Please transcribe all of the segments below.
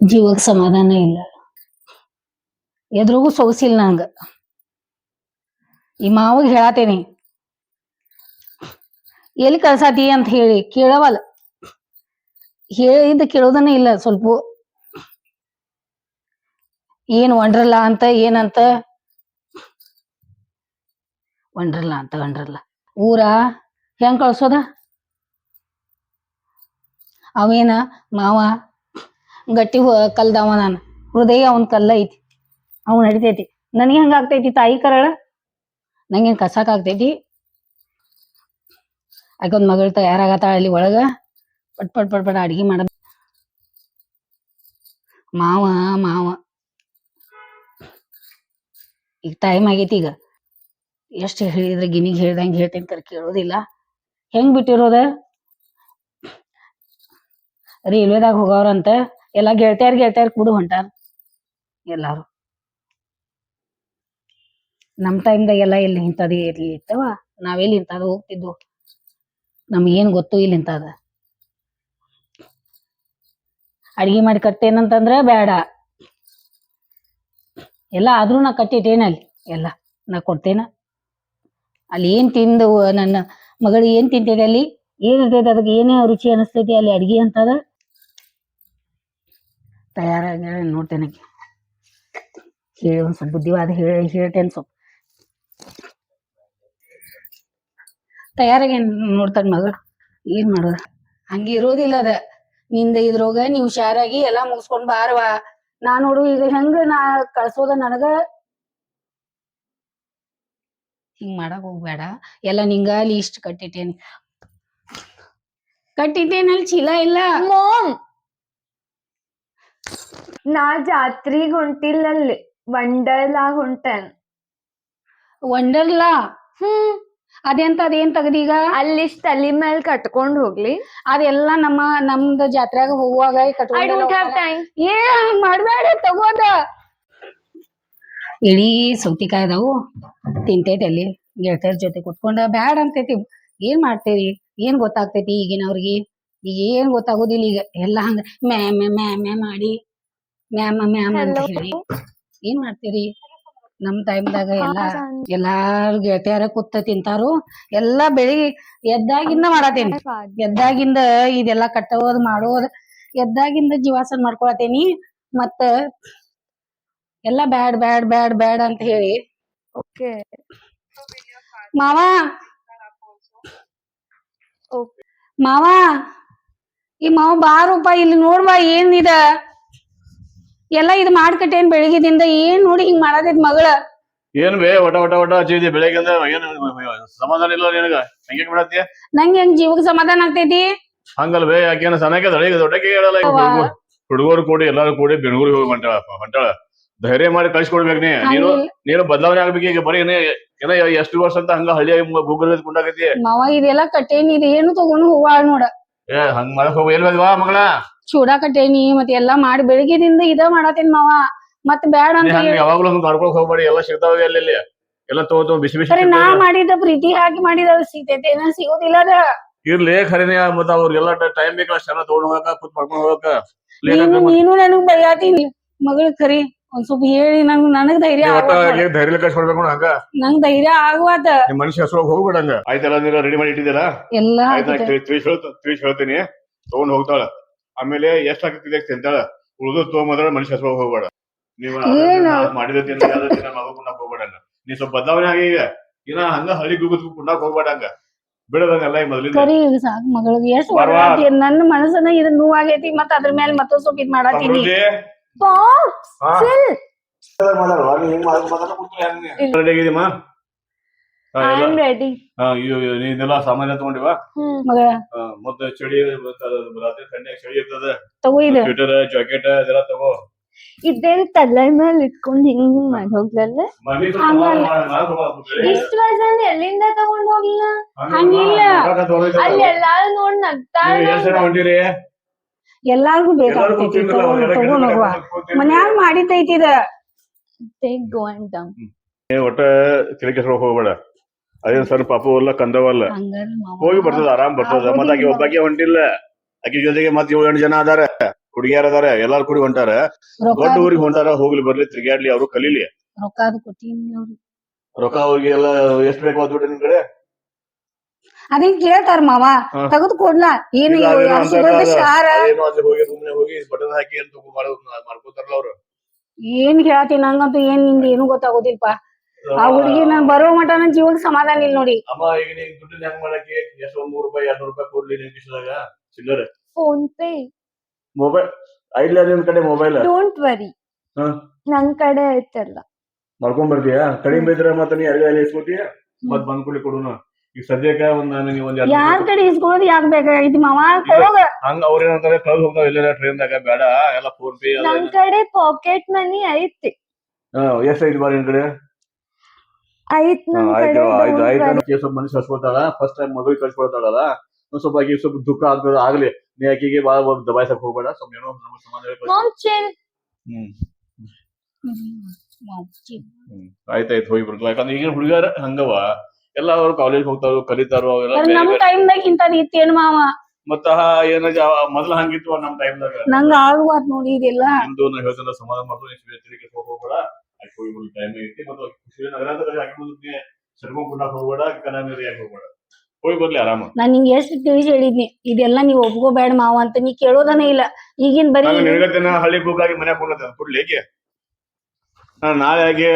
ಜೀವಕ್ಕೆ ಸಮಾಧಾನ ಇಲ್ಲ. ಎದ್ರಿಗೂ ಸೊಗಸಿಲ್ಲ ನಂಗ. ಈ ಮಾವಗ್ ಹೇಳತೇನಿ, ಎಲ್ಲಿ ಕಳ್ಸಾತಿ? ಅಂತ ಹೇಳಿ ಕೇಳವಲ್ಲ. ಹೇಳಿದ್ದು ಕೇಳೋದನ್ನ ಇಲ್ಲ ಸ್ವಲ್ಪ. ಏನ್ ಒಂಡ್ರಲ್ಲ ಅಂತ, ಏನಂತ? ಒಂಡ್ರಲ್ಲ ಅಂತ, ಒಂಡ್ರಲ್ಲ. ಊರ ಹೆಂಗ್ ಕಳ್ಸೋದ? ಅವೇನ ಮಾವ ಗಟ್ಟಿ ಕಲ್ದವ ನಾನು. ಹೃದಯ ಅವನ್ ಕಲ್ಲ ಐತಿ. ಅವ್ ನಡಿತೈತಿ. ನನಗೆ ಹಂಗ ಆಗ್ತೈತಿ ತಾಯಿ ಕರಳ? ನಂಗೇನ್ ಕಸಾಕ್ ಆಗ್ತೈತಿ? ಆಕೊಂದ್ ಮಗಳು ತಯಾರಾಗತ್ತಾಳ ಅಲ್ಲಿ ಒಳಗ? ಪಟ್ ಪಟ್ ಪಟ್ ಪಟ್ ಅಡಿಗೆ ಮಾಡ ಮಾವ ಮಾವ. ಈಗ ಟೈಮ್ ಆಗೈತಿ ಈಗ. ಎಷ್ಟು ಹೇಳಿದ್ರೆ ಗಿನಿಗೆ ಹೇಳ್ದಂಗೆ ಹೇಳ್ತೇನೆ ಕರ್ ಕೇಳೋದಿಲ್ಲ. ಹೆಂಗ್ ಬಿಟ್ಟಿರೋದ? ರೈಲ್ವೆದಾಗ ಹೋಗವ್ರಂತ. ಎಲ್ಲಾ ಗೆಳತ್ಯಾರ್ ಗೆಳತ್ಯಾರ್ ಕೂಡ ಹೊಂಟಾರ. ಎಲ್ಲಾರು. ನಮ್ ಟೈಮ್ದಾಗ ಎಲ್ಲ ಇಲ್ಲಿ ಇಂಥದ್ದು ಇರ್ಲಿ ಇತ್ತವ. ನಾವೆಲ್ಲಿ ಇಂಥದ್ದು ಹೋಗ್ತಿದ್ವು? ನಮ್ಗೇನ್ ಗೊತ್ತು ಇಲ್ಲಿ ಇಂಥದ. ಅಡ್ಗೆ ಮಾಡಿ ಕಟ್ಟೇನಂತಂದ್ರ ಬೇಡ ಎಲ್ಲ ಆದ್ರೂ ನಾ ಕಟ್ಟಿಟ್ಟೇನ ಅಲ್ಲಿ. ಎಲ್ಲ ನಾ ಕೊಡ್ತೇನ. ಅಲ್ಲಿ ಏನ್ ತಿಂದು ನನ್ನ ಮಗಳು ಏನ್ ತಿಂತಿದೆ ಅಲ್ಲಿ? ಏನಿರ್ತೈತೆ ಅದಕ್ಕೆ ಏನೇ ರುಚಿ ಅನಿಸ್ತೈತಿ ಅಲ್ಲಿ ಅಡಿಗೆ ಅಂತದ? ತಯಾರಾಗಿ ನೋಡ್ತೇನೆ. ಹೇಳಿ ಒಂದು ಸ್ವಲ್ಪ ಬುದ್ಧಿವಾದ ಹೇಳಿ, ಹೇಳ್ತೇನೆ ಸ್ವಲ್ಪ. ತಯಾರಾಗಿ ನೋಡ್ತಾನೆ ಮಗಳು ಏನ್ ಮಾಡೋದು? ಹಂಗೆ ಇರೋದಿಲ್ಲ ಅದ. ನಿಂದ ಇದ್ರೋಗ ನೀವು ಹುಷಾರಾಗಿ ಎಲ್ಲಾ ಮುಗಿಸ್ಕೊಂಡ್ ಬಾರವಾ ನಾ ನೋಡು, ಈಗ ಹೆಂಗ ನಾ ಕಳ್ಸೋದ ನನಗ? ಹಿಂಗ್ ಮಾಡಕ್ ಹೋಗ್ಬೇಡ ಎಲ್ಲ ನಿಂಗ ಲೀಸ್ಟ್ ಕಟ್ಟಿಟ್ಟೇನಿ. ಕಟ್ಟಿಟ್ಟೇನಲ್ಲಿ ಚೀಲ ಇಲ್ಲ. ನಾ ಜಾತ್ರಿಗ್ ಹೊಂಟಿಲ್ಲಲ್ಲಿ ವಂಡರ್ಲಾ ಹೊಂಟೇನ್. ವಂಡರ್ಲಾ ಹ್ಮ್. ಅದೆಂತ ಅದೇನ್ ತಗದೀಗ ಅಲ್ಲಿ ತಲಿ ಮೇಲೆ ಕಟ್ಕೊಂಡ್ ಹೋಗ್ಲಿ. ಅದೆಲ್ಲ ನಮ್ಮ ನಮ್ದು ಜಾತ್ರೆಗ ಹೋಗುವಾಗ ಐ ಕಟ್ಕೊಂಡೆಲ್ಲ ಡೋಂಟ್ ಹ್ಯಾವ್ ಹೋಗ್ತಾರ. ಟೈಮ್ ಏ ಹಂಗ್ ಮಾಡ್ಬೇಡ ತಗೋದ. ಇಡೀ ಸೌತಿಕಾಯಿ ಅದಾವು ತಿಂತೈತಿ ಅಲ್ಲಿ ಗೆಳತಿಯರ ಜೊತೆ ಕುತ್ಕೊಂಡ ಬ್ಯಾಡ ಅಂತೈತಿ. ಏನ್ ಮಾಡ್ತೀರಿ ಏನ್ ಗೊತ್ತಾಗ್ತೈತಿ ಈಗಿನವ್ರಿಗೆ? ಈಗ ಏನ್ ಗೊತ್ತಾಗೋದಿಲ್ಲ ಈಗ. ಎಲ್ಲ ಹಂಗ ಮ್ಯಾ ಮ್ಯಾ ಮ್ಯಾ ಮ್ಯಾ ಮಾಡಿ. ಮ್ಯಾಮ್ ಮ್ಯಾಮ್ ಅಂತ ಹೇಳಿ. ಏನ್ ಮಾಡ್ತೀರಿ? ನಮ್ ಟೈಮ್ದಾಗ ಎಲ್ಲಾ ಎಲ್ಲಾರು ಗೆಳತಿಯರ ಕುತ್ತ ತಿಂತಾರು. ಎಲ್ಲಾ ಬೆಳಿಗ್ಗೆ ಎದ್ದಾಗಿಂದ ಮಾಡತೇನಿ. ಎದ್ದಾಗಿಂದ ಇದೆಲ್ಲಾ ಕಟ್ಟೋದ್ ಮಾಡೋದ್ ಎದ್ದಾಗಿಂದ ಜೀವಾಸನ ಮಾಡ್ಕೊಳತೇನಿ. ಮತ್ತ ಎಲ್ಲಾ ಬ್ಯಾಡ್ ಬ್ಯಾಡ್ ಬ್ಯಾಡ್ ಬ್ಯಾಡ್ ಅಂತ ಹೇಳಿ. ಮಾವಾ? ಮಾವ? ಈ ಮಾವ ಬಾರೂಪ ಇಲ್ಲಿ ನೋಡ್ಬಾ ಏನ್ ಇದ? ಎಲ್ಲಾ ಇದು ಮಾಡ್ಕಟ್ಟೇನ್ ಬೆಳಿಗ್ಗೆದಿಂದ ಏನ್ ನೋಡಿ ಹಿಂಗ್ ಮಾಡಾಕೈತ್ ಮಗಳ? ಏನ್ ಬೇ ಒಟ ಒಟ ಒಟ ಹಚ್ಚಿದಿ ಬೆಳಗ್ಗೆಂದ ಏನ್ ಸಮಾಧಾನ ಇಲ್ಲ ನಿನಗ? ಹಂಗೆ ಬಿಡತ್ತಿ ನಂಗೆ ಹೆಂಗ್ ಜೀವಕ್ ಸಮಾಧಾನ ಆಗ್ತೈತಿ? ಹಂಗಲ್ ಬೇ ಯಾಕೇನ ಸನಕ್ಕೆ ದೊಡ್ಡ ದೊಡ್ಡಕ್ಕೆ ಹೇಳಲ್ಲ ಹುಡುಗರು ಕೂಡಿ ಎಲ್ಲಾರು ಕೂಡಿ ಬೆಂಗಳೂರಿಗೆ ಹೋಗಿ ಹೊಂಟಾಳ ಹೊಂಟಾಳ. ಧೈರ್ಯ ಮಾಡಿ ಕಳ್ಸಿಕೊಡ್ಬೇಕು ನೀ. ನೀನು ನೀನು ಬದಲಾವಣೆ ಆಗ್ಬೇಕು ಈಗ ಬರೀ ಏನೇ ಎಷ್ಟು ವರ್ಷ ಅಂತ ಹಂಗ ಹಳ್ಳಿ ಗೂಗಲ್ ಕುಂಡಾಕತಿ ಮಾವ ಇದೆಲ್ಲ ಕಟ್ಟೇನಿ ಇದು ಏನು ತಗೊಂಡು ಹೋಗ್ವಾಳ ನೋಡ. ಏ ಹಂಗ್ ಮಾಡಕ್ ಹೋಗ. ಮಗಳ? ಚೂಡಾಕಟ್ಟೇನಿ ಮತ್ ಎಲ್ಲಾ ಮಾಡಿ ಬೆಳಿಗ್ಗೆದಿಂದ ಇದ ಮಾಡತೇನ್ ಮಾವ. ಮತ್ ಬ್ಯಾಡ ನೀ ಅಂತ ಹಂಗ ಹೇಳಿ. ಯಾವಾಗ್ಲೂ ಹಂಗ ಮಾಡ್ಕೊಳಕ್ ಹೋಗ್ಬೇಡಿ. ಎಲ್ಲ ಸಿಗ್ತಾವ ಅಲ್ಲಿ ಇಲ್ಲಿ ಎಲ್ಲ ತಗೋ ಬಿಸಿ ಬಿಸಿ ನಾ ಸಿಗ್ತಾವ. ಮಾಡಿದ ಪ್ರೀತಿ ಹಾಕಿ ಮಾಡಿದ ಸಿಗ್ತೈತೆ. ಏನ ಸಿಗೋದಿಲ್ಲ ಅದ. ಇರ್ಲಿ ಖರೇನೆ ಮತ್ತ ಅವ್ರಿಗೆಲ್ಲ ಟೈಮ್ ಬೇಕಲ್ಲ ಅಷ್ಟೆಲ್ಲ ತಗೊಂಡ್ ಹೋಗಕ ಕುತ್ ಮಾಡ್ಕೊಂಡ್ ಹೋಗಕ. ನೀನು. ನೀನು ನನಗ್ ಬೈಯಾತೀನಿ ಮಗಳ ಖರಿ ಒಂದ್ ಸ್ವಲ್ಪ ಹೇಳಿ ನಂಗ್ ನನಗ್ ಧೈರ್ಯ ನೀ ಒಟ್ಟ ಆಗ್ವಾತ ಏನ್ ಧೈರ್ಯ ಕಳ್ಸ್ಕೊಡ್ಬೇಕು ನೋಡ್ ಹಂಗ? ನಂಗ್ ಧೈರ್ಯ ಆಗ್ವಾತ ನಿಮ್ ಮನುಷ್ಯ ಹೆಸರು ಹೋಗ್ಬೇಡಂಗ. ಆಯ್ತಲ್ಲ ನೀನು ರೆಡಿ ಮಾಡಿ ಇಟ್ಟಿದ್ದೀರಾ ಎಲ್ಲಾ. ತಿಳಿಸ್ ತಿಳಿಸ್ ಹೇಳ್ತೀನಿ. ತಗೊಂಡ್ ಹೋಗ್ತಾಳ. ಆಮೇಲೆ ಎಷ್ಟ್ ಆಗ್ತಿದೆ ತಿಂತಾಳ ಉಳಿದು ತಗೊಂಬಂದ್ರ ಮನುಷ್ಯ ಹೆಸರು ಹೋಗ್ಬೇಡ. ನೀವು ಏನು? ಮಾಡಿದ ತಿನ್ನ ಕುಂಡಕ್ ತಿನ್ನ ಮಗ ಹೋಗ್ಬೇಡ ನೀ ಸ್ವಲ್ಪ ಬದಲಾವಣೆ ಆಗಿ ಈಗ ಇನ್ನ ಹಂಗ ಹಳ್ಳಿ ಗುಗುತ್ ಕುಂಡಕ್ ಹೋಗ್ಬೇಡಂಗ. ಬಿಡದಂಗಲ್ಲ ಈ ಮೊದಲಿಂದ. ಕರಿ ಈಗ ಸಾಕ್ ಮಗಳಿಗೆ. ಎಷ್ಟು. ನನ್ನ ಮನಸ್ಸನ್ನ ಇದು ನೋವಾಗೈತಿ ಮತ್ತ ಅದ್ರ ಮೇಲೆ ಮತ್ತೊಂದ್ ಸ್ವಲ್ಪ ಇದ್ ಮಾಡಾತೀನಿ. ಸಮೃದ್ಧಿ. ಪಾಪ್ಸ್. ಚಿಲ್ ರೆಡಿ ಐ ನೀನೆಲ್ಲ ಸಾಮಾನ್ಯ ತಗೊಂಡಿವಾ? ಹ್ಮ್. ಮತ್ತೆ ಚಳಿ ರಾತ್ರಿ ಚಳಿ ಇರ್ತದ. ತಗೋ ಇದು. ಸ್ವೆಟರ್ ಜಾಕೆಟ್ ಅದೆಲ್ಲ ತಗೋ. ಇದೇನ್ ತಲೆ ಮೇಲೆ ಇಟ್ಕೊಂಡ್ ಹಿಂಗ್ ಮಾಡಿ ಹೋಗ್ಲಲ್ಲ? ಹಂಗಲ್ಲ. ಇಷ್ಟ ವಜನ್ ಎಲ್ಲಿಂದ ತಗೊಂಡ್ ಹೋಗ್ಲಿಲ್ಲ ಹಂಗಿಲ್ಲ. ಅಲ್ಲಿ ಎಲ್ಲಾರು ನೋಡ್ ನಗ್ತಾರ ಹೊಂಟಿರಿ? ಎಲ್ಲಾರ್ಗು ಎಲ್ಲಾರು ಬೇಕಾಗ್ತೈತಿ. ತಗೊಂಡ್ ಹೋಗುವ ಮನ್ಯಾಗ ಮಾಡಿತೈತಿ ಇದ? ಟೇಕ್ ಗೋ ಅಂಡ್ ಡೌನ್ ನೀವ್ ಒಟ್ಟ ತಲೆ ಹೋಗ್ಬೇಡ. ಅದೇನ್ ಸರ್ ಪಾಪು ಎಲ್ಲ ಕಂದವಲ್ಲ. ಹೋಗಿ ಬರ್ತದ ಆರಾಮ್ ಬರ್ತದ. ಮತ್ತ ಆಕಿ ಒಬ್ಬಾಕಿ ಹೊಂಟಿಲ್ಲ. ಆಕಿ ಜೊತೆಗೆ ಮತ್ ಏಳು ಎಂಟು ಜನ ಅದಾರ. ಹುಡುಗಿಯರ್ ಅದಾರ ಎಲ್ಲಾರು ಕೂಡಿ ಹೊಂಟಾರ. ದೊಡ್ಡ ಊರಿಗೆ ಹೊಂಟಾರ ಹೋಗ್ಲಿ ಬರ್ಲಿ ತಿರ್ಗಾಡ್ಲಿ ಅವರು ಕಲೀಲಿ. ರೊಕ್ಕ ಅದು ಕೊಟ್ಟಿನಿ ಅವ್ರಿಗೆ. ರೊಕ್ಕ ಅವ್ರಿಗೆ ಎಲ್ಲ ಎಷ್ಟ್ ಬೇಕು ಅದ್ಬಿಟ್ಟು ನಿಮ್ ಕಡೆ? ಅದೇನ್ ಕೇಳ್ತಾರ ಮಾವ. ತೆಗೆದು ಕೊಡ್ಲಾ. ಏನು ಶಾರ ಬಟನ್ ಹಾಕಿ ಮಾಡೋ ಮಾಡ್ಕೋತಾರಲ್ಲ ಅವ್ರು. ಏನ್ ಹೇಳ್ತೀನಿ ನಂಗಂತೂ ಏನ್ನಿಂದ ಏನು ಗೊತ್ತಾಗೋದಿಲ್ಪ. ಆ ಹುಡುಗಿ ನಾನ್ ಬರೋ ಮಟ ನನ್ ಜೀವಕ್ಕೆ ಸಮಾಧಾನ ಇಲ್ಲ ನೋಡಿ. ಅಮ್ಮ ಈಗ ನೀನ್ ದುಡ್ಡಿನ ಹೆಂಗ್ ಮಾಡಕ್ಕೆ? ಎಷ್ಟೋ ಒಂದ್ ನೂರ್ ರೂಪಾಯಿ ಎರಡ್ ನೂರ್ ರೂಪಾಯಿ ಕೊಡ್ಲಿ ನಿನ್ ಕಿಶದಾಗ. ಚಿಲ್ಲರೆ. Phone pay. ಮೊಬೈಲ್ ಐಡ್ಲ ನಿಮ್ ಕಡೆ ಮೊಬೈಲ್ ಡೋಂಟ್ ವರಿ ಹಾ. ನನ್ ಕಡೆ ಐತಲ್ಲ. ಮಾಡ್ಕೊಂಡ್ ಬರ್ತೀಯಾ? ಕಡಿಮೆ ಬೈದ್ರೆ ಮತ್ತೆ ನೀ ಅಲ್ಲಿ ಅಲ್ಲಿ ಇಸ್ಕೊತೀಯ? ಮತ್ ಬಂದ್ ಕೂಡಲಿ ಕೊಡುನು. ಈಗ ಸದ್ಯಕ್ಕ ಒಂದ್ ನನಗೆ ಒಂದ್ ಎರಡ್ ಯಾರ್ ಕಡೆ ಇಸ್ಕೊಳ್ಳೋದು ಯಾಕ್ ಬೇಕಾಗೈತಿ ಮಾವ ಹೋಗ. ಹಂಗ ಅವ್ರ ಏನಂತಾರೆ ಕಳ್ದ್ ಹೋಗ್ತಾವ ಎಲ್ಲಾರ ಟ್ರೈನ್ ದಾಗ ಬೇಡ ಎಲ್ಲ ಫೋನ್ ಪೇ ನನ್ ಕಡೆ ಪಾಕೆಟ್ ಮನಿ ಐತಿ. ಎಷ್ಟ್ ಐತಿ ಬಾರಿ ನಿನ್ ಕಡೆ? ಐತ್ ಹಾ, ನನ್ ಆಯ್ತು ಕಡೆ ಆಯ್ತು don't ಆಯ್ತು worry. ಸ್ವಲ್ಪ ಮನಸ್ಸು ಹಚ್ಕೊತಾಳ ಫಸ್ಟ್ ಟೈಮ್ ಕಳ್ಸ್ಕೊಳ್ತಾಳಲ್ಲ ಒಂದ್ ಸ್ವಲ್ಪ ಆಕಿ ಸ್ವಲ್ಪ ದುಃಖ ಆಗ್ತದ ಆಗ್ಲಿ. ನೀ ಆಕಿಗೆ ಬಾಳ ದಬಾಯ್ಸಕ್ ಹೋಗ್ಬೇಡ ಸ್ವಲ್ಪ ಏನೋ. ಹ್ಮ್. ಹ್ಮ್ ಆಯ್ತಾಯ್ತು ಹೋಗಿ ಬರ್ಕೊ. ಯಾಕಂದ್ರೆ ಈಗಿನ ಹುಡುಗರ ಹಂಗವ ಎಲ್ಲ ಅವ್ರು ಕಾಲೇಜ್ ಹೋಗ್ತಾರು ಕಲಿತಾರೋ ಅವೆಲ್ಲ ನಮ್ ಬೇರೆ. ಟೈಮ್ದಾಗ ಇಂತದ್ ಇತ್ತೇನ್ ಮಾವ? ಮತ್ತ ಏನ ಮೊದ್ಲ ಹಂಗಿತ್ತು ನಮ್ ಟೈಮ್ದಾಗ ನಂಗ ಆಗುವಾತ್ ನೋಡಿ ಇದೆಲ್ಲ. ನಿಂದು ನಾ ಹೇಳ್ತಾನ ಸಮಾಧಾನ ಮಾಡ್ಕೊಂಡು ಎಷ್ಟು ತಿರುಗಿ ಹೋಗ್ಬೇಡ. ಅಲ್ಲಿ ಹೋಗಿ ಬರ್ಲಿ ಟೈಮ್ ಐತಿ. ಮತ್ತೆ ಶ್ರೀನಗರ ನಗರ ಅಂತ ಹಾಕಿ ಸರ್ಕೊಂಡ್ ಕುಂಡಾಕ್ ಹೋಗ್ಬೇಡ ಕನಾಮಿರಿ ಯಾಕೆ ಹೋಗ್ಬೇಡ? ಹೋಗಿ ಬರ್ಲಿ ಆರಾಮ. ನಾನ್ ನಿಂಗೆ ಎಷ್ಟು ತಿಳಿಸಿ ಹೇಳಿದ್ನಿ. ಇದೆಲ್ಲ ನೀವ್ ಒಪ್ಕೋಬೇಡ ಮಾವ ಅಂತ. ನೀ ಕೇಳೋದನೇ ಇಲ್ಲ. ಈಗಿನ ಬರೀ ನಾನು ನಿನಗತ್ತೆ ಹಳ್ಳಿ ಆಗಿ ಮನೆ ಕೊಂಡ ಕೊಡ್ಲಿ ಏಕೆ? ಆಗಿ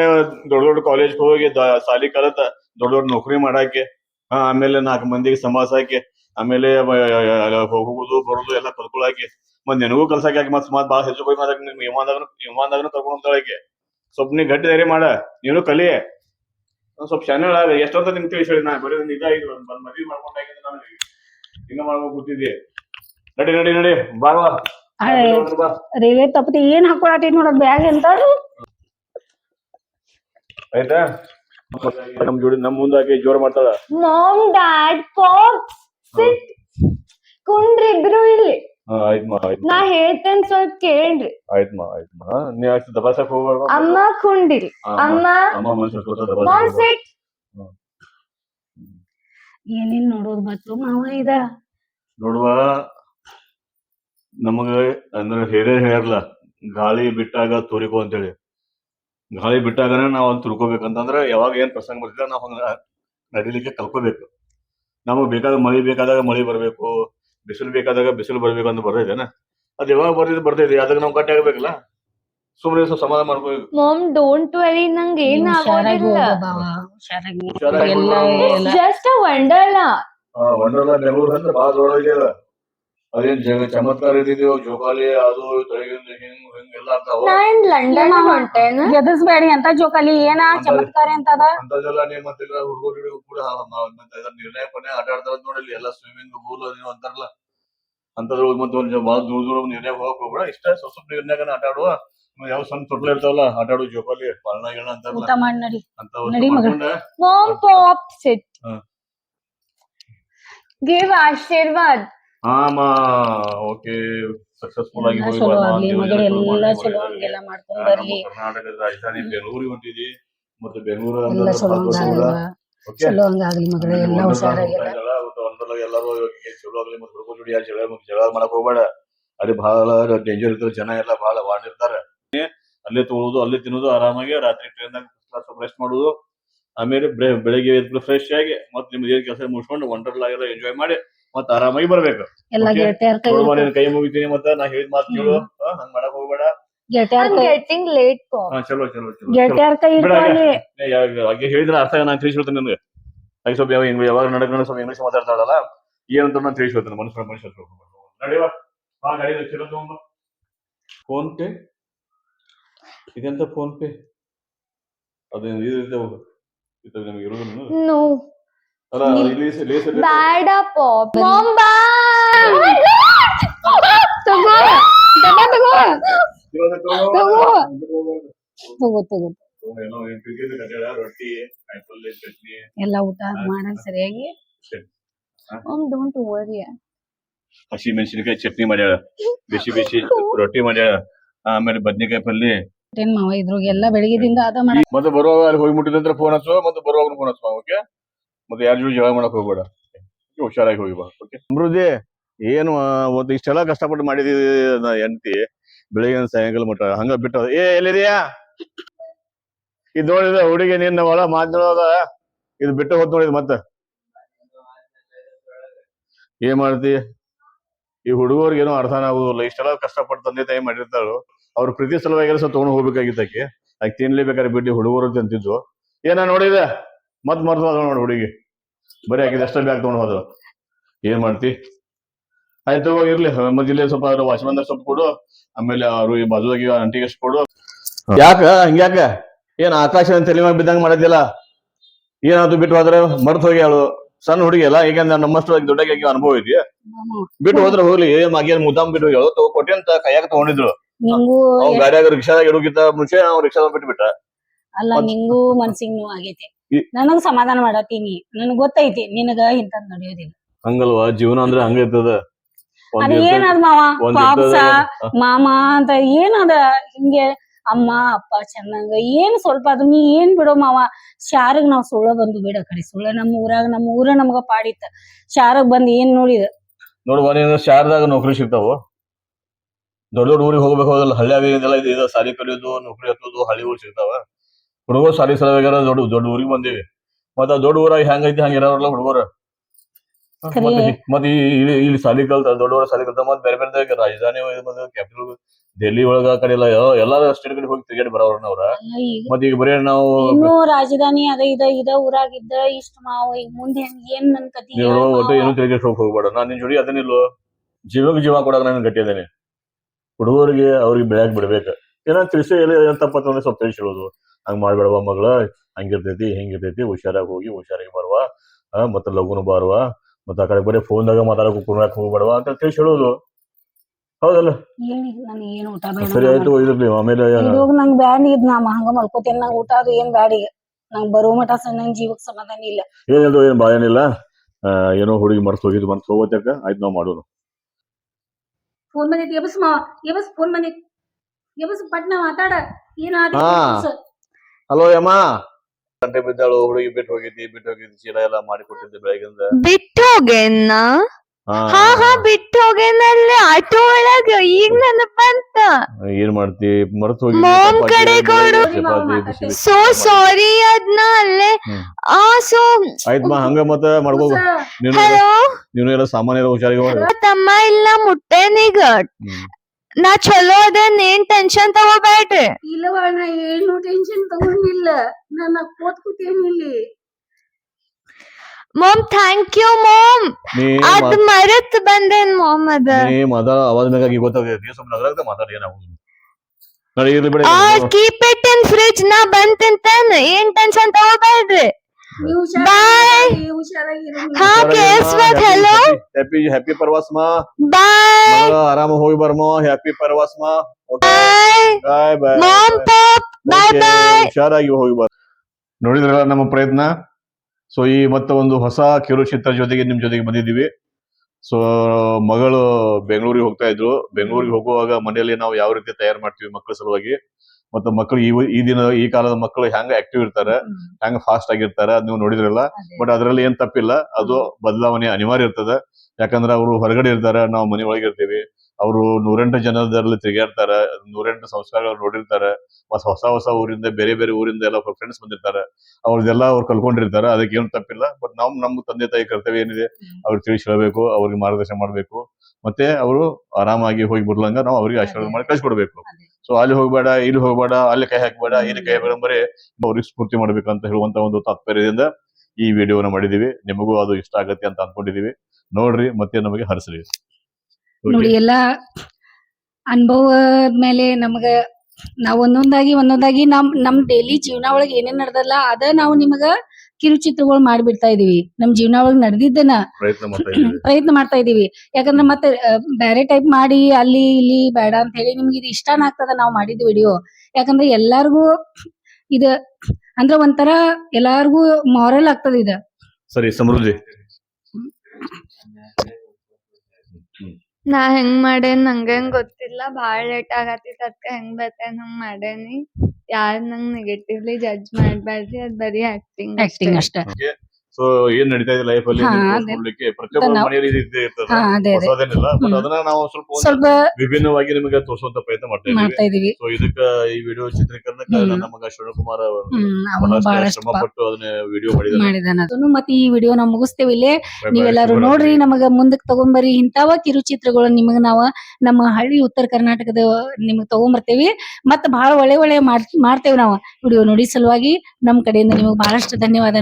ದೊಡ್ಡ ದೊಡ್ಡ ಕಾಲೇಜ್ ಹೋಗಿ ಶಾಲಿ ಸಾಲಿ ಕಲತ ದೊಡ್ಡ ದೊಡ್ಡ ನೌಕರಿ ಮಾಡಾಕೆ ಆಮೇಲೆ ನಾಲ್ಕು ಮಂದಿಗೆ ಸಮಾಸಾಕೆ ಆಮೇಲೆ ಹೋಗುದು ಬರುದು ಎಲ್ಲ ಕಲ್ಕೊಳಾಕೆ ಮತ್ ನಿನಗೂ ಕಲ್ಸಾಕೆ ಹಾಕಿ ಮತ್ ಮತ್ ಬಾಳ ಹೆಚ್ಚು ಕಡಿಮೆ ಆದಾಗ ನಿಮ್ ವಿಮಾನದಾಗ ವಿಮಾನದಾಗನು ಕರ್ಕೊಂಡು ಹೋಗ್ತಾಳಾಕೆ. ಸ್ವಲ್ಪ ನೀ ಗಟ್ಟಿ ಧೈರ್ಯ ಮಾಡ ನೀನು ಕಲಿ. ನಾನು ಸ್ವಲ್ಪ ಶಾನೆ ಎಷ್ಟೊತ್ತ ನಿಮ್ಗೆ ತಿಳಿಸಿ ಹೇಳಿ ನಾ ಬರೀ ಒಂದ್ ಇದಾಗಿ ಒಂದ್ ಬಂದ್ ಮದ್ವಿ ಮಾಡ್ಕೊಂಡಾಗಿಂದ ನನಗೆ ಇನ್ನ ಮಾಡ್ಬೇಕು ಗೊತ್ತಿದ್ದೆ ನಡಿ ನಡಿ ನಡಿ ಬಾ ಬಾ. ಬಾ. ರೈಲ್ವೆ ತಪ್ಪತಿ ಏನ್ ಹಾಕೊಳತೈತಿ ನೋಡ ಬ್ಯಾಗ್ ಅಂತ ಆಯ್ತಾ? ನಮ್ ಜೋಡಿ ನಮ್ ಮುಂದಾಗಿ ಜೋರ್ ಮಾಡ್ತಾಳ. ಮಾಮ್ ಡ್ಯಾಡ್ Pop, ಸಿಟ್ ಕುಂಡ್ರಿ ಇಬ್ರು ಇಲ್ಲಿ. ಹಾ, ಆಯ್ತ್ ನಾ ಹೇಳ್ತೇನ್ ಸ್ವಲ್ಪ ಕೇಳ್ರಿ. ಆಯ್ತಮ್ಮ ಮಾ ಆಯ್ತ್ ಮಾ. ನೀ ಅಷ್ಟು ದಬಾಸಕ್ ಹೋಗ್ಬಾರ್ದು. ಅಮ್ಮ ಕುಂಡಿರಿ ಅಮ್ಮ ಅಮ್ಮ. ಮನ್ಸು ಕೊಟ್ಟ ಮಾಮ್ ದಬಾಸಕ್ ಸಿಟ್ ಏನೇನ್ ನೋಡೋದ್ ಬತ್ತು ಮಾವ ಇದ. ನೋಡುವ. ನಮಗ ಅಂದ್ರೆ ಹೇರೇ ಹೇಳಲ್ಲ ಗಾಳಿ ಬಿಟ್ಟಾಗ ತೋರಿಕೋ ಅಂತೇಳಿ. ಗಾಳಿ ಬಿಟ್ಟಾಗನೇ ನಾವ್ ಅಲ್ಲಿ ತಿಳ್ಕೊಬೇಕಂತಂದ್ರ ಯಾವಾಗ ಏನ್ ಪ್ರಸಂಗ ಬರ್ತಿದ್ರೆ ನಾವ್ ಹಂಗ ನಡಿಲಿಕ್ಕೆ ಕಲ್ಕೋಬೇಕು. ನಮಗ್ ಬೇಕಾದ ಮಳಿ ಬೇಕಾದಾಗ ಮಳಿ ಬರಬೇಕು ಬಿಸಿಲು ಬೇಕಾದಾಗ ಬಿಸಿಲು ಬರಬೇಕು ಅಂತ ಬರ್ತೈತೆನ ಅದ್ ಯಾವಾಗ ಬರ್ತಿದ್ ಬರ್ತೈತಿ ಅದಕ್ಕೆ ನಾವು ಕಟ್ಟಿ ಆಗ್ಬೇಕಲ್ಲ? ಸುಮ್ಮನೆ ಸ್ವಲ್ಪ ಸಮಾಧಾನ ಮಾಡ್ಕೋಬೇಕು. ಮಮ್ ಡೋಂಟ್ ವರಿ ನಂಗೆ ಏನ್ ಆಗೋದಿಲ್ಲ. ಜಸ್ಟ್ ಅ ವಂಡರ್ಲಾ ವಂಡರ್ಲಾ ಬೆಂಗಳೂರು ಅಂದ್ರೆ ಬಹಳ ದೊಡ್ಡದಿದೆ ಅದೇನ್ ಜಗ ಚಮತ್ಕಾರ ಇದ್ದಿದ್ವು ಜೋಕಾಲಿ ಅದು ತೆಳಗಿಂದ ಹಿಂಗ್ ಹಿಂಗ್ ಎಲ್ಲ ಆಗ್ತಾವ ನಾ ಏನ್ ಲಂಡನ್ ಹೊಂಟೇನ? ಅಂತ ಜೋಕಾಲಿ ಏನ ಚಮತ್ಕಾರ ಅಂತದ ಅಂತದೆಲ್ಲ ನೀವು ಮತ್ತೆಲ್ಲ ಹುಡುಗರು ಹಿಡಿದು ಕೂಡ ನಿರ್ಣಯ ಕೊನೆ ಆಟ ಆಡ್ತಾರ ನೋಡಲಿ ಎಲ್ಲ ಸ್ವಿಮ್ಮಿಂಗ್ ಪೂಲ್ ನೀವು ಅಂತಾರಲ್ಲ. ಅಂತದ್ರ ಮತ್ತೆ ಒಂದು ಭಾಳ ದೂರ ದೂರ ನಿರ್ಣಯ ಹೋಗಕ್ ಹೋಗ್ಬೇಡ. ಇಷ್ಟ ಸ್ವಲ್ಪ ಸ್ವಲ್ಪ ನಿರ್ಣಯನ ಆಟ ಆಡುವ. ಯಾವ ಸಣ್ಣ ತೊಟ್ಲ ಇರ್ತಾವಲ್ಲ ಆಟ ಆಡು ಜೋಕಾಲಿ ಪಾಲನ ಗಿಣ ಅಂತ ಊಟ ಮಾಡಿ ನಡಿ. ಅಂತ ನಡಿ ಮಗ. Mom pop sit. Give aashirwad. ಹಾ ಮಾ ಓಕೆ ಸಕ್ಸಸ್ಫುಲ್ ಆಗಿ ಹೋಗಿ ಚಲೋ ಆಗ್ಲಿ ಮಗಳು ಎಲ್ಲ ಚಲೋ. ಹಂಗೆಲ್ಲ ಮಾಡ್ಕೊಂಡ್ ಬರ್ಲಿ. ಕರ್ನಾಟಕದ ರಾಜಧಾನಿ ಬೆಂಗಳೂರಿಗೆ ಹೊಂಟಿದಿ? ಮತ್ತೆ ಬೆಂಗಳೂರು ಎಲ್ಲ ಚಲೋ ಭಾಳ ದೊಡ್ಡ ಹಂಗಾಗ್ಲಿ ಊರ. ಬಾ. ಓಕೆ? ಚಲೋ ಹಂಗಾಗ್ಲಿ ಮಗಳು ಎಲ್ಲ ಹುಷಾರಾಗಿಲ್ಲ ಎಲ್ಲರೂ ಚಲೋ ಆಗಲಿ ಮತ್ತೆ ಹುಡುಗ ಜೋಡಿ ಜಗಳ ಜಗಳ ಮಾಡಕ್ ಹೋಗ್ಬೇಡ. ಅಲ್ಲಿ ಬಹಳ ಡೇಂಜರ್ ಇರ್ತಾರೆ ಜನ ಎಲ್ಲ ಬಹಳ ವಾಡಿರ್ತಾರೆ ಅಲ್ಲೇ ತೊಗೊಳೋದು ಅಲ್ಲೇ ತಿನ್ನೋದು ಆರಾಮಾಗಿ ರಾತ್ರಿ ಟ್ರೈನ್ದಾಗ ಸ್ವಲ್ಪ ರೆಸ್ಟ್ ಮಾಡೋದು. ಆಮೇಲೆ ಬೆಳಿಗ್ಗೆ ಎದ್ದು ಫ್ರೆಶ್ ಆಗಿ ಮತ್ತೆ ನಿಮ್ಗೆ ಏನ್ ಕೆಲಸ ಮುಗಿಸ್ಕೊಂಡು ವಂಡರ್ಲಾ ಎಲ್ಲ ಎಂಜಾಯ್ ಮಾಡಿ. ಮತ್ತೆ ಆರಾಮಾಗಿ ಬರ್ಬೇಕು. ಎಲ್ಲ. ಗೆಳತಿಯರ್ ಕೈ ನಿನ್ ಕೈ ಮುಗಿತೀನಿ ಮತ್ತೆ ನಾ ಹೇಳಿದ ಮಾತು ಕೇಳು. ಹಂಗ್ ಮಾಡಕ್ ಹೋಗ್ಬೇಡ. ಗೆಳತಿಯರ್ I'm ಕೈ getting late pop ಹಾ ಚಲೋ ಚಲೋ ಚಲೋ ಚಲೋ. ಗೆಳತಿಯರ್ ಕೈ ಬಿಡು ಹಾಗೆ. ಇಟ್ಕೊಳ್ಳಿ ಏ, ಯಾ- ಹಾಗೆ ಹೇಳಿದ್ರೆ ಅರ್ಥ ನಾನು ತಿಳಿಸಿ ನಿನ್ಗೆ. ಹಾಗೆ ಸ್ವಲ್ಪ ಯಾವ ಹೆಂಗ್ ಯಾವಾಗ ನಡಕ್ ಸ್ವಲ್ಪ ಇಂಗ್ಲೀಷ್ ಮಾತಾಡ್ತಾಳಲ್ಲ ಏನಂತ ನಾನು ತಿಳಿಸ್ಬಿಡ್ತೇನೆ ಮನುಷ್ಯ ಮನುಷ್ಯ ನಡೆಯುವ ಬಾ ಗಾಡಿ ಚಲೋ ತಗೊಂಬ ಫೋನ್ ಪೇ? ಇದೆಂತ ಫೋನ್ ಪೇ? ಅದೇ ಇದು ಹೋಗು. ಇದು ನಮಗೆ ಇರೋದು no. ತಗೋ ತಗೋ. ತಗೋ. ತಗೋ ರೊಟ್ಟಿ ಚಟ್ನಿ. ಎಲ್ಲ ಊಟ ಮಾಡಕ್ ಸರಿಯಾಗಿ. ಓಮ್ don't worry. ಹಸಿ ಮೆಣಸಿನಕಾಯಿ ಚಟ್ನಿ ಮಾಡ್ಯಾಳ. ಬಿಸಿ ಬಿಸಿ ರೊಟ್ಟಿ ಮಾಡ್ಯಾಳ. ಆಮೇಲೆ ಬದ್ನೆಕಾಯಿ ಪಲ್ಯ ಮಾವ ಮಾವ ಇದ್ರಾಗೆಲ್ಲ ಬೆಳಿಗ್ಗೆದಿಂದ ಅದ ಮಾಡ ಮತ್ತೆ ಬರುವಾಗ ಅಲ್ಲಿ ಹೋಗಿ ಮುಟ್ಟಿದಂತ್ರ ಫೋನ್ ಹಚ್ಚುವ ಮತ್ತೆ ಬರುವಾಗ ಫೋನ್ ಹಚ್ಚುವ ಓಕೆ ಮತ್ತೆ ಯಾರ ಜೋಡಿ ಜಗಳ ಮಾಡಕ್ ಹೋಗ್ಬೇಡ. ಹುಷಾರಾಗಿ ಹೋಗಿ ಬಾ ಓಕೆ ಏನು ಒಂದು ಇಷ್ಟೆಲ್ಲ ಕಷ್ಟಪಟ್ಟು ಮಾಡಿದಿ ಹೆಂಡತಿ? ಬೆಳಿಗ್ಗೆ ಸಾಯಂಕಾಲ ಮಟ್ಟ, ಹಂಗ ಬಿಟ್ಟು, ಏ, ಎಲ್ಲಿದೆಯಾ? ಇದು ನೋಡಿದ ಹುಡುಗಿ ನಿನ್ನ ಒಳ ಮಾತಾಡೋದ ಇದು ಬಿಟ್ಟು ಹೋದ್ ನೋಡಿದ್ ಮತ್ತ. ಏನ್ ಮಾಡ್ತಿ? ಈ ಹುಡುಗರಿಗೇನು ಅರ್ಥನ ಆಗುದಿಲ್ಲ, ಇಷ್ಟೆಲ್ಲ ಕಷ್ಟಪಟ್ಟು ತಂದೆ ತಾಯಿ ಮಾಡಿರ್ತಾಳು, ಅವ್ರ ಪ್ರೀತಿ ಸಲುವಾಗಿ ಸ್ವಲ್ಪ ತಗೊಂಡು ಹೋಗ್ಬೇಕಾಗಿತ್ತು ಆಕೆ. ತಿನ್ಲಿ ತಿನ್ಲೇಬೇಕಾದ್ರೆ ಬಿಟ್ಟು ಹುಡುಗರು ತಿಂತಿದ್ವು. ಏನ ನೋಡಿದ? ಮತ್ ಮರ್ತು ಹೋದ ನೋಡಿ ಹುಡುಗಿ. ಬರೀ ಆಕಿದ ಅಷ್ಟೇ ಬ್ಯಾಗ್ ತಗೊಂಡು ಹೋದ್ರು. ಏನ್ ಮಾಡ್ತಿ? ಆಯ್ತು ಇರ್ಲಿ. ಮತ್ತೆ ಇಲ್ಲಿ ಸ್ವಲ್ಪ ವಾಚ್ಮನ್ ಸ್ವಲ್ಪ ಕೊಡು. ಆಮೇಲೆ ಅವರು ಈ ಬಾಜುದಾಗಿ ಅಂಟಿಗೆ ಎಷ್ಟು ಕೊಡು. ಯಾಕ? ಹಂಗ್ಯಾಕ? ಏನ್ ಆಕಾಶ ತಲೆ ಮ್ಯಾಗ ಬಿದ್ದಂಗ ಮಾಡಿದ್ಯಲ್ಲ ಏನಾದ್ರು ಬಿಟ್ಟು ಹೋದ್ರೆ ಮರ್ತು ಹೋಗಿ ಅವಳು. ಸಣ್ಣ ಹುಡುಗಿ ಅಲ್ಲ ಈಗ ನಮ್ಮಷ್ಟು ದೊಡ್ಡಗೆ ಅನುಭವ ಇದೆಯಾ? ಬಿಟ್ಟು ಹೋದ್ರೆ ಹೋಗ್ಲಿ. ಏನ್ ಆಗೇನ್ ಮುದ್ದಾಮ್ ಬಿಟ್ಟು ಹೋಗಿ ಅವಳು ಕೊಟ್ಟೆ ಅಂತ ಕೈಯಾಗ ತಗೊಂಡಿದ್ರು. ಅವ್ನ್ ಗಾಡಿಯಾಗ ರಿಕ್ಷಾದಾಗ ಇಡೋಕಿಂತ ಮುಂಚೆ ಅವ್ನು ರಿಕ್ಷಾದಾಗ ಬಿಟ್ಟು ಬಿಟ್ಟ ಅಲ್ಲ ನಿಂಗೂ ಮನ್ಸಿಗೆ ನೋವು ಆಗೈತಿ. ನನಗ್ ಸಮಾಧಾನ ಮಾಡತೀನಿ ನನಗ್ ಗೊತ್ತೈತಿ ನಿನಗ ಇಂತದ್ ನಡೆಯೋದಿಲ್ಲ. ಹಂಗಲ್ವಾ? ಜೀವನ ಅಂದ್ರೆ ಹಂಗ ಇರ್ತದ? ಒಂದ್ ಅದ ಏನದ ಮಾವ? ಪಾಪ್ಸ ಮಾಮ ಅಂತ ಏನದ? ಹಿಂಗೆ ಅಮ್ಮ ಅಪ್ಪ ಚೆನ್ನಾಗ ಏನ್ ಸ್ವಲ್ಪ ಅದು ನೀ ಏನ್ ಬಿಡೋ ಮಾವ. ಶಾರಗ್ ನಾವ್ ಸುಳ್ಳ ಬಂದು ಬಿಡ ಕಡೆ. ಸುಳ್ಳ ನಮ್ಮ ಊರಾಗ ನಮ್ಮ ಊರ ನಮ್ಗ ಪಾಡಿತ್ತ. ಶಾರಗ್ ಬಂದ್ ಏನ್ ನೋಡಿದ? ನೋಡುವ ನೀನು ಶಾರದಾಗ ನೌಕರಿ ಸಿಗ್ತಾವ. ದೊಡ್ಡ ದೊಡ್ಡ ಊರಿಗೆ ಹೋಗ್ಬೇಕು ಹಳ್ಳಿಯಾಗ ಇದೆಲ್ಲ ಇದು? ಸಾಲಿ ಕಲಿಯೋದು ನೌಕರಿ ಹತ್ತೋದು ಹಳ್ಳಿ ಊರ್ ಸಿಗ್ತಾವ. ಹುಡುಗರು ಸಾಲಿ ಸಲುವಾಗ್ಯಾರ ದೊಡ್ಡ ದೊಡ್ಡ ಊರಿಗೆ ಬಂದೀವಿ. ಮತ್ತ ದೊಡ್ಡ ಊರಾಗ ಹೆಂಗೈತಿ ಹಂಗ ಇರೋರಲ್ಲ ಹುಡುಗರು. ಮತ್ತ ಇಲ್ಲಿ ಇಲ್ಲಿ ಸಾಲಿ ಕಲ್ತ ದೊಡ್ಡವರ ಸಾಲಿ ಕಲ್ತ ಮತ್ತೆ ಬೇರೆ ಬೇರೆ ರಾಜಧಾನಿ ಕ್ಯಾಪಿಟಲ್ ಡೆಲ್ಲಿ ಒಳಗ ಆ ಕಡೆ ಎಲ್ಲ ಎಲ್ಲಾ ಸ್ಟೇಟ್ ಕಡೆ ಹೋಗಿ ತಿರುಗಾಡಿ ಬರೋರ್ನ ಅವ್ರ ಮತ್ತ ಈಗ ಬರೀ ನಾವು ಇನ್ನೂ ರಾಜಧಾನಿ ಅದ ಇದ ಇದ ಊರಾಗಿದ್ದ ಇಷ್ಟ ಮಾವ ಈಗ ಮುಂದೆ ಹೆಂಗ್ ಏನ್ ನನ್ ಕತಿ ಒಟ್ಟು ಏನು ತಿರುಗಿ ಹೋಗ್ಬೇಡ. ನಾನು ನಿನ್ ಜೋಡಿ ಅದನ್ನಿಲ್ಲ ಜೀವಕ್ಕೆ ಜೀವ ಕೊಡಾಕ ನಾನು ಗಟ್ಟಿ ಅದೇನೆ. ಹುಡುಗರಿಗೆ ಅವ್ರಿಗೆ ಬೆಳ್ಯಾಕ್ ಬಿಡ್ಬೇಕು. ಏನಾದ್ರು ತಿಳಿಸಿ ಎಲ್ಲ ಏನ್ ತಪ್ಪತ್ತ ಅಂದ್ರೆ ಸ್ವಲ್ಪ ತಿಳಿಸಿರೋದು. ಹಂಗ್ ಮಾಡ್ಬೇಡವ ಮಗಳ ಹಂಗಿರ್ತೈತಿ ಹಿಂಗಿರ್ತೈತಿ ಹುಷಾರಾಗಿ ಹೋಗಿ ಹುಷಾರಾಗಿ ಬರುವ ಮತ್ತೆ ಲಗುನು ಬರುವ ಮತ್ತೆ ಆ ಕಡೆ ಬರೀ ಫೋನ್ದಾಗ ಮಾತಾಡಕ್ ಕುರ್ನಾಕ್ ಹೋಗ್ಬೇಡವ ಅಂತ ತಿಳಿಸಿ ಹೇಳೋದು. ಹೌದಲ್ಲ? ಸರಿ ಆಯ್ತು ಇರ್ಲಿ ಆಮೇಲೆ ನಂಗೆ ನಂಗ್ ಬ್ಯಾಡ ಇದ್ ನಾ ಹಂಗ ಮಲ್ಕೋತೇನೆ ನಂಗ್ ಊಟ ಅದು ಏನ್ ಬ್ಯಾಡ ಈಗ. ನಂಗ್ ಬರೋ ಮಟ ಸ ಜೀವಕ್ಕೆ ಜೀವಕ್ ಸಮಾಧಾನ ಇಲ್ಲ. ಏನಿಲ್ಲ ಏನ್ ಬಾಯೇನಿಲ್ಲ ಆ, ಏನೋ ಹುಡುಗಿ ಮರ್ತು ಹೋಗಿದ್ ಮರ್ತು ಹೋಗೋತಕ್ಕ ಆಯ್ತು ನಾವು ಮಾಡೋಣ ಫೋನ್ ಬಂದೈತಿ ಎಬಸ್ ಮಾವ ಎಬಸ್ ಫೋನ್ ಬಂದೈತಿ ಎಬಸ್ ಪಟ್ನ ಮಾತಾಡ. ಏನಾದ್ರು. ಹಲೋ ಯಮ್ಮ. ಗಂಟೆ ಬಿದ್ದಾಳು ಹುಡುಗಿ ಬಿಟ್ಟು ಹೋಗಿದ್ದಿ ಬಿಟ್ಟು ಹೋಗಿದ್ದಿ ಚೀಲ ಎಲ್ಲ ಮಾಡಿ ಕೊಟ್ಟಿದ್ದೆ ಬೆಳಗಿಂದ. ಬಿಟ್ಟು ಹೋಗೇನ? ಹಾ. ಹಾ ಬಿಟ್ಟು ಹೋಗೇನಲ್ಲಿ ಆಟೋ ಒಳಗ ಈಗ ನನಗ್ ಬಂತ. ಏನ್ ಮಾಡ್ತಿ? ಮರ್ತು ಹೋಗಿ ಮಾಮ್ ಕಡೆ ಕೊಡು. ಸೋ ಸಾರಿ ಅದ್ನ ಅಲ್ಲೇ. ಆ ಸೋ ಆಯ್ತಮ್ಮ ಮಾ ಹಂಗ ಮತ್ತ ಮಾಡ್ಕೋ. ನೀನು ಹಲೋ ನೀನು ಎಲ್ಲ ಸಾಮಾನ್ಯ ಹುಷಾರಿಗೆ. ತಮ್ಮ ಇಲ್ಲ ನೀ ಹ್ಮ್. ನಾ ಚಲೋ ಅದೇನ್ ಏನ್ ಟೆನ್ಷನ್ ತಗೋಬೇಡ್ರಿ. ಇಲ್ಲವ ನಾ ಏನು ಟೆನ್ಷನ್ ತಗೊಂಡಿಲ್ಲ. ನನ್ನ ಕೋತ್ ಕೂತೇನಿ ಇಲ್ಲಿ. Mom thank you mom. ನೀ ಅದ್ ಮರೆತ್ ಬಂದೇನ್ ಮಾಮ್ ಅದ. ನೀ ಮಾತಾಡ ಅವಾಜ್ ಮ್ಯಾಗಾಗಿ ಗೊತ್ತಾಗೈತಿ ನೀ ಸುಮ್ಮನೆ ನಗರಾಗ್ತ ಮಾತಾಡಿ ಏನಾಗುದು ನಡಿ ಇರ್ಲಿ ಬಿಡಿ. ಆ ಕೀಪ್ ಇಟ್ ಇನ್ ಫ್ರಿಜ್ ನಾ ಬಂದ್ ತಿಂತೇನ್. ಏನ್ ಟೆನ್ಷನ್ ತಗೋಬೇಡ್ರಿ. ಹುಷಾರಾಗಿ ಹಾ ಕೇಳಿಸ್ಬೇಕ್ ಹಲೋ ಹ್ಯಾಪಿ ಹ್ಯಾಪಿ ಪರ್ವಾಸ್ ಮಾ ಬಾಯ್ ಮಗಳ ಆರಾಮ ಹೋಗಿ ಬರ್ಮೋ ಹ್ಯಾಪಿ ಪರ್ವಾಸ್ ಮಾ ಬಾಯ್ ಬಾಯ್ bye mom pop bye bye ಹುಷಾರಾಗಿ ಹೋಗಿ ಬರ್ ನೋಡಿದ್ರಲ್ಲ ನಮ್ಮ ಪ್ರಯತ್ನ? ಸೊ ಈ ಮತ್ತೆ ಒಂದು ಹೊಸ ಕಿರುಚಿತ್ರ ಜೊತೆಗೆ ನಿಮ್ ಜೊತೆಗೆ ಬಂದಿದ್ದೀವಿ. ಸೊ ಮಗಳು ಬೆಂಗಳೂರಿಗೆ ಹೋಗ್ತಾ ಇದ್ರು. ಬೆಂಗಳೂರಿಗೆ ಹೋಗುವಾಗ ಮನೆಯಲ್ಲಿ ನಾವು ಯಾವ ರೀತಿ ತಯಾರು ಮಾಡ್ತೀವಿ ಮಕ್ಕಳ ಸಲುವಾಗಿ? ಮತ್ತೆ ಮಕ್ಕಳು ಈ ಈ ದಿನ ಈ ಕಾಲದ ಮಕ್ಕಳು ಹೆಂಗ ಆಕ್ಟಿವ್ ಇರ್ತಾರೆ ಹೆಂಗ ಫಾಸ್ಟ್ ಆಗಿರ್ತಾರೆ ಅದ್ ನೀವು ನೋಡಿದ್ರಲ್ಲ. ಬಟ್ ಅದ್ರಲ್ಲಿ ಏನ್ ತಪ್ಪಿಲ್ಲ ಅದು ಬದಲಾವಣೆ ಅನಿವಾರ್ಯ ಇರ್ತದೆ. ಯಾಕಂದ್ರೆ ಅವರು ಹೊರಗಡೆ ಇರ್ತಾರೆ ನಾವು ಮನೆ ಒಳಗೆ ಇರ್ತೀವಿ. ಅವರು ನೂರೆಂಟು ಜನದಲ್ಲಿ ತಿರುಗಾಡ್ತಾರೆ ನೂರೆಂಟು ಸಂಸ್ಕಾರಗಳು ನೋಡಿರ್ತಾರೆ. ಹೊಸ ಹೊಸ ಹೊಸ ಊರಿಂದ ಬೇರೆ ಬೇರೆ ಊರಿಂದ ಎಲ್ಲ ಫ್ರೆಂಡ್ಸ್ ಬಂದಿರ್ತಾರೆ. ಅವ್ರದ್ದೆಲ್ಲ ಅವ್ರು ಕಲ್ಕೊಂಡಿರ್ತಾರೆ ಅದಕ್ಕೆ ಏನು ತಪ್ಪಿಲ್ಲ. ಬಟ್ ನಾವು ನಮ್ಮ ತಂದೆ ತಾಯಿ ಕರ್ತವ್ಯ ಏನಿದೆ ಅವ್ರಿಗೆ ತಿಳಿಸಿ ಹೇಳ್ಬೇಕು ಅವ್ರಿಗೆ ಮಾರ್ಗದರ್ಶನ ಮಾಡ್ಬೇಕು. ಮತ್ತೆ ಅವರು ಆರಾಮಾಗಿ ಹೋಗಿ ಬರ್ಲಂಗ ನಾವು ಅವ್ರಿಗೆ ಆಶೀರ್ವಾದ ಮಾಡಿ ಕಳ್ಸಿಕೊಡ್ಬೇಕು. ಸೊ ಅಲ್ಲಿ ಹೋಗ್ಬೇಡ ಇಲ್ಲಿ ಹೋಗ್ಬೇಡ ಅಲ್ಲಿ ಕೈ ಹಾಕ್ಬೇಡ ಇಲ್ಲಿ ಕೈ ಹಾಕ್ಬೇಡ ಬರೀ ಅವ್ರಿಗೆ ಸ್ಫೂರ್ತಿ ಮಾಡ್ಬೇಕಂತ ಹೇಳುವಂತ ಒಂದು ತಾತ್ಪರ್ಯದಿಂದ ಈ ವಿಡಿಯೋನ ಮಾಡಿದೀವಿ ನಿಮಗೂ ಅದು ಇಷ್ಟ ಆಗತ್ತೆ ಅಂತ ಅನ್ಕೊಂಡಿದೀವಿ ನೋಡ್ರಿ ಮತ್ತೆ ನಮಗೆ ಹರಿಸ್ರಿ. ನೋಡಿ ಎಲ್ಲಾ ಅನುಭವ ಮೇಲೆ ನಮಗ ನಾವ್ ಒಂದೊಂದಾಗಿ ಒಂದೊಂದಾಗಿ ನಮ್ ನಮ್ ಡೈಲಿ ಜೀವನ ಒಳಗೆ ಏನೇನ್ ನಡ್ದಲ್ಲ ಅದ ನಾವು ನಿಮಗ ಕಿರುಚಿತ್ರಗಳು ಮಾಡ್ಬಿಡ್ತಾ ಇದೀವಿ. ನಮ್ ಜೀವನ ಒಳಗ್ ನಡೆದಿದ್ದನ್ನ ಪ್ರಯತ್ನ ಮಾಡ್ತಾ ಇದ್ದೀವಿ ಪ್ರಯತ್ನ ಮಾಡ್ತಾ ಇದೀವಿ. ಯಾಕಂದ್ರೆ ಮತ್ತೆ ಬೇರೆ ಬ್ಯಾರೆ ಟೈಪ್ ಮಾಡಿ ಅಲ್ಲಿ ಇಲ್ಲಿ ಬೇಡ ಅಂತ ಹೇಳಿ ನಿಮ್ಗೆ ಇದು ಇಷ್ಟ ಆಗ್ತದ ನಾವು ಮಾಡಿದ್ ವಿಡಿಯೋ ಯಾಕಂದ್ರೆ ಎಲ್ಲಾರ್ಗು ಇದ ಅಂದ್ರ ಒಂಥರ ಎಲ್ಲಾರ್ಗು ಮಾರಲ್ ಆಗ್ತದ ಇದ. ಸರಿ ಸಮೃದ್ಧಿ. ನಾ ಹೆಂಗ್ ಮಾಡೇನ್ ನಂಗೆ ಗೊತ್ತಿಲ್ಲ. ಬಾಳ ಲೇಟ್ ಆಗತ್ತಿತ್ತು ಅದಕ್ಕೆ ಹೆಂಗ್ ಬರ್ತೇನ್ ಹಂಗ್ ಮಾಡೇನಿ. ಯಾರ್ ನಂಗ್ ನೆಗೆಟಿವ್ಲಿ ಜಡ್ಜ್ ಮಾಡ್ಬ್ಯಾಡ್ರಿ ಅದ್ ಬರೀ ಆಕ್ಟಿಂಗ್ ಆಕ್ಟಿಂಗ್ ಅಷ್ಟ. ಸೊ ಏನ್ ನಡೀತಾ ಇದೆ ಲೈಫ್ ಅಲ್ಲಿ ಪ್ರತಿಯೊಬ್ಬರ ಮನೆಯಲ್ಲಿ ಇದ್ದೇ ಇರ್ತದೆ. ಹೊಸದೇನಿಲ್ಲ. ಬಟ್. ಅದನ್ನ ನಾವು ಸ್ವಲ್ಪ ವಿಭಿನ್ನವಾಗಿ ನಿಮಗೆ ತೋರಿಸುವಂತ ಪ್ರಯತ್ನ ಮಾಡ್ತಾ ಇದೀವಿ ಸೊ ಇದಕ್ಕ ಈ ವಿಡಿಯೋ ಚಿತ್ರೀಕರಣಕ್ಕೆ. ನನ್ನ ಮಗ ಶಿವಕುಮಾರ್ ಶ್ರಮ ಪಟ್ಟು ಅದನ್ನ ವಿಡಿಯೋ ಮಾಡಿದಾರೆ ಮಾಡಿದಾನ ಮತ್ತೆ ಈ ವಿಡಿಯೋ ನಾವು ಮುಗಿಸ್ತೇವೆ ಇಲ್ಲೇ. ನೀವೆಲ್ಲರೂ. ನೋಡ್ರಿ ನಮಗ ಮುಂದಕ್ಕೆ ತಗೊಂಬರಿ ಇಂತಾವ ಕಿರುಚಿತ್ರಗಳು ನಿಮಗ ನಾವ ನಮ್ಮ ಹಳ್ಳಿ ಉತ್ತರ ಕರ್ನಾಟಕದ ನಿಮಗ್ ತಗೊಂಬರ್ತೇವಿ. ಮತ್ತ ಬಹಳ ಒಳ್ಳೆ ಒಳ್ಳೆ ಮಾಡ್ ಮಾಡ್ತೇವೆ ನಾವು. ವಿಡಿಯೋ ನೋಡಿ ಸಲುವಾಗಿ ನಮ್ ಕಡೆಯಿಂದ ನಿಮಗ್ ಬಹಳಷ್ಟು ಧನ್ಯವಾದ.